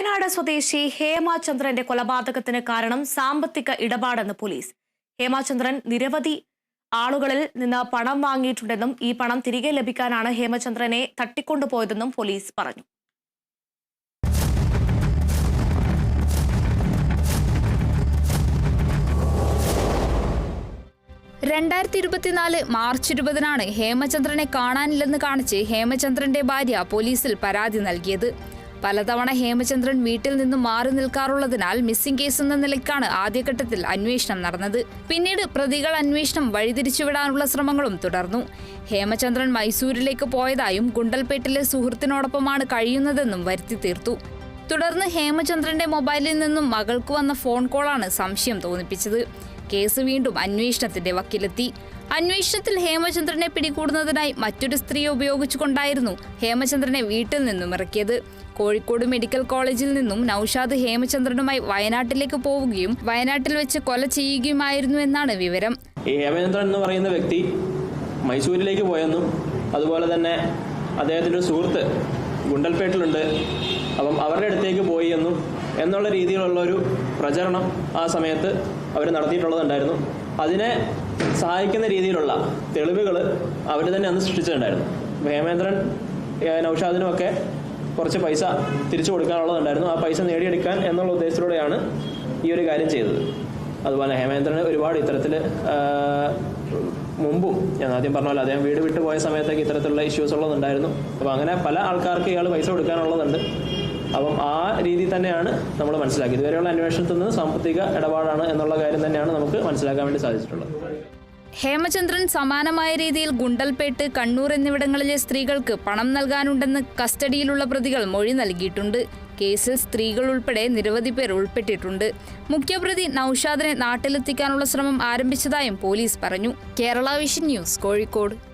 വയനാട് സ്വദേശി ഹേമചന്ദ്രന്റെ കൊലപാതകത്തിന് കാരണം സാമ്പത്തിക ഇടപാടെന്ന് പോലീസ്. ഹേമചന്ദ്രൻ നിരവധി ആളുകളിൽ നിന്ന് പണം വാങ്ങിയിട്ടുണ്ടെന്നും ഈ പണം തിരികെ ലഭിക്കാനാണ് ഹേമചന്ദ്രനെ തട്ടിക്കൊണ്ടുപോയതെന്നും പോലീസ് പറഞ്ഞു. രണ്ടായിരത്തി ഇരുപത്തിനാല് മാർച്ച് ഇരുപതിനാണ് ഹേമചന്ദ്രനെ കാണാനില്ലെന്ന് കാണിച്ച് ഹേമചന്ദ്രന്റെ ഭാര്യ പോലീസിൽ പരാതി നൽകിയത്. പലതവണ ഹേമചന്ദ്രൻ വീട്ടിൽ നിന്ന് മാറി നിൽക്കാറുള്ളതിനാൽ മിസ്സിംഗ് കേസ് എന്ന നിലയ്ക്കാണ് ആദ്യഘട്ടത്തിൽ അന്വേഷണം നടന്നത്. പിന്നീട് പ്രതികൾ അന്വേഷണം വഴിതിരിച്ചുവിടാനുള്ള ശ്രമങ്ങളും തുടർന്നു. ഹേമചന്ദ്രൻ മൈസൂരിലേക്ക് പോയതായും ഗുണ്ടൽപേട്ടിലെ സുഹൃത്തിനോടൊപ്പമാണ് കഴിയുന്നതെന്നും വരുത്തി തീർത്തു. തുടർന്ന് ഹേമചന്ദ്രന്റെ മൊബൈലിൽ നിന്നും മകൾക്ക് വന്ന ഫോൺ കോളാണ് സംശയം തോന്നിപ്പിച്ചത്. കേസ് വീണ്ടും അന്വേഷണത്തിന്റെ വക്കിലെത്തി. അന്വേഷണത്തിൽ ഹേമചന്ദ്രനെ പിടികൂടുന്നതിനായി മറ്റൊരു സ്ത്രീയെ ഉപയോഗിച്ചുകൊണ്ടായിരുന്നു ഹേമചന്ദ്രനെ വീട്ടിൽ നിന്നും ഇറക്കിയത്. കോഴിക്കോട് മെഡിക്കൽ കോളേജിൽ നിന്നും നൌഷാദ് ഹേമചന്ദ്രനുമായി വയനാട്ടിലേക്ക് പോവുകയും വയനാട്ടിൽ വെച്ച് കൊല ചെയ്യുകയുമായിരുന്നു എന്നാണ് വിവരം. ഹേമചന്ദ്രൻ എന്ന് പറയുന്ന വ്യക്തി മൈസൂരിലേക്ക് പോയെന്നും അതുപോലെ തന്നെ അദ്ദേഹത്തിന്റെ സുഹൃത്ത് ഗുണ്ടൽപേട്ടിലുണ്ട്. അപ്പം അവരുടെ അടുത്തേക്ക് പോയി എന്നും എന്നുള്ള രീതിയിലുള്ള ഒരു പ്രചരണം ആ സമയത്ത് അവർ നടത്തിയിട്ടുള്ളതുണ്ടായിരുന്നു. അതിനെ സഹായിക്കുന്ന രീതിയിലുള്ള തെളിവുകൾ അവർ തന്നെ അന്ന് സൃഷ്ടിച്ചിട്ടുണ്ടായിരുന്നു. ഹേമേന്ദ്രൻ നൌഷാദിനുമൊക്കെ കുറച്ച് പൈസ തിരിച്ചു കൊടുക്കാനുള്ളതുണ്ടായിരുന്നു. ആ പൈസ നേടിയെടുക്കാൻ എന്നുള്ള ഉദ്ദേശത്തിലൂടെയാണ് ഈ ഒരു കാര്യം ചെയ്തത്. അതുപോലെ ഹേമേന്ദ്രന് ഒരുപാട് ഇത്തരത്തിൽ മുമ്പും ഞാൻ ആദ്യം പറഞ്ഞ അദ്ദേഹം വീട് വിട്ടു പോയ സമയത്തൊക്കെ ഇത്തരത്തിലുള്ള ഇഷ്യൂസ് ഉള്ളതുണ്ടായിരുന്നു. അപ്പോൾ അങ്ങനെ പല ആൾക്കാർക്ക് ഇയാൾ പൈസ കൊടുക്കാനുള്ളതുണ്ട്. അപ്പം ആ രീതി തന്നെയാണ് നമ്മൾ മനസ്സിലാക്കിയത്. ഇതുവരെയുള്ള അന്വേഷണത്തിൽ നിന്ന് സാമ്പത്തിക ഇടപാടാണ് എന്നുള്ള കാര്യം തന്നെയാണ് നമുക്ക് മനസ്സിലാക്കാൻ വേണ്ടി സാധിച്ചിട്ടുള്ളത്. ഹേമചന്ദ്രൻ സമാനമായ രീതിയിൽ ഗുണ്ടൽപേട്ട് കണ്ണൂർ എന്നിവിടങ്ങളിലെ സ്ത്രീകൾക്ക് പണം നൽകാനുണ്ടെന്ന് കസ്റ്റഡിയിലുള്ള പ്രതികൾ മൊഴി നൽകിയിട്ടുണ്ട്. കേസിൽ സ്ത്രീകൾ ഉൾപ്പെടെ നിരവധി പേർ ഉൾപ്പെട്ടിട്ടുണ്ട്. മുഖ്യപ്രതി നൌഷാദിനെ നാട്ടിലെത്തിക്കാനുള്ള ശ്രമം ആരംഭിച്ചതായും പോലീസ് പറഞ്ഞു. Kerala vision news Kozhikode.